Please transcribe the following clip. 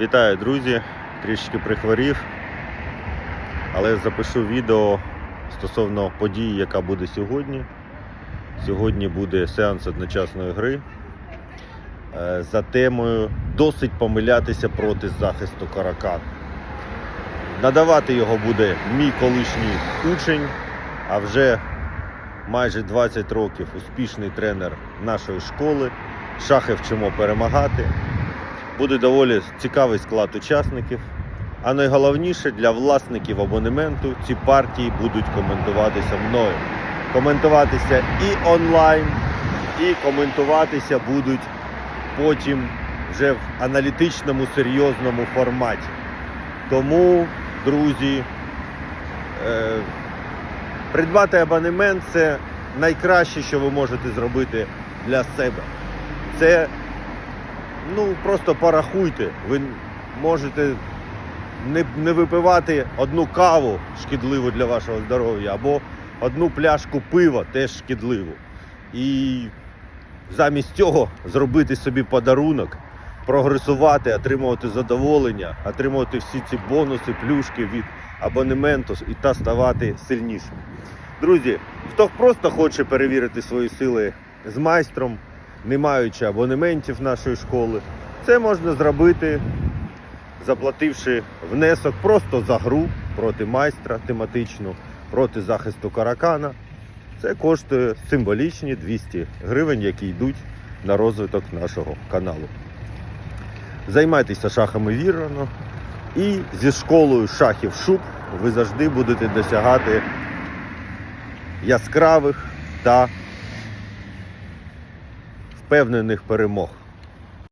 Вітаю, друзі! Трішки прихворів, але запишу відео стосовно події, яка буде сьогодні. Сьогодні буде сеанс одночасної гри е, за темою досить помилятися проти захисту каракан. Надавати його буде мій колишній учень, а вже майже 20 років успішний тренер нашої школи. Шахи вчимо перемагати. Буде доволі цікавий склад учасників. А найголовніше для власників абонементу ці партії будуть коментуватися мною. Коментуватися і онлайн, і коментуватися будуть потім вже в аналітичному серйозному форматі. Тому, друзі, е, придбати абонемент це найкраще, що ви можете зробити для себе. Це ну просто порахуйте. Ви можете не, не випивати одну каву шкідливу для вашого здоров'я, або одну пляшку пива теж шкідливу. І замість цього зробити собі подарунок, прогресувати, отримувати задоволення, отримувати всі ці бонуси, плюшки від абонементу і та ставати сильнішим. Друзі, хто просто хоче перевірити свої сили з майстром, не маючи абонементів нашої школи, це можна зробити, заплативши внесок просто за гру проти майстра тематичну, проти захисту каракана. Це коштує символічні 200 гривень, які йдуть на розвиток нашого каналу. Займайтеся шахами вірно, і зі школою шахів шуб ви завжди будете досягати яскравих та впевнених перемог.